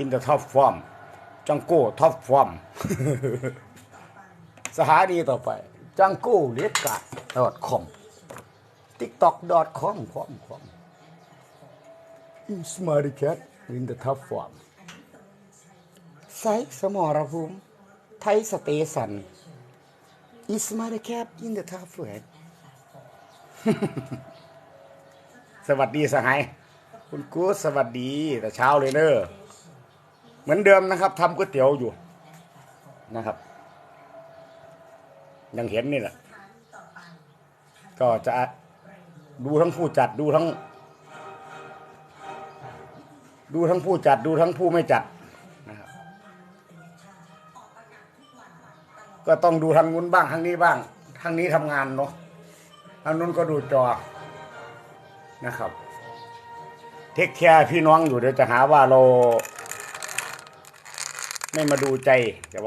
in the top form จังโก้ top form สถานีต่อไป จังโก้เลียกา .com tiktok .com พร้อมพร้อม Smarty cat in the top form ไซส์สมรภูมิไทยสเตชัน is Smarty cat in the top form สวัสดีสหาย คุณกู๊ดสวัสดีแต่เช้าเลยเนอะ เหมือนเดิมนะครับทำก๋วยเตี๋ยวอยู่นะครับ ยังเห็นนี่แหละ ก็จะดูทั้งผู้จัดดูทั้ง ดูทั้งผู้จัดดูทั้งผู้ไม่จัดนะครับ ก็ต้องดูทางนู้นบ้างทางนี้บ้างทางนี้ทำงานเนาะทางนู้นก็ดูจอนะครับ เทคแคร์พี่น้องอยู่เดี๋ยวจะหาว่าเรา ไม่มาดูใจแต่ว่า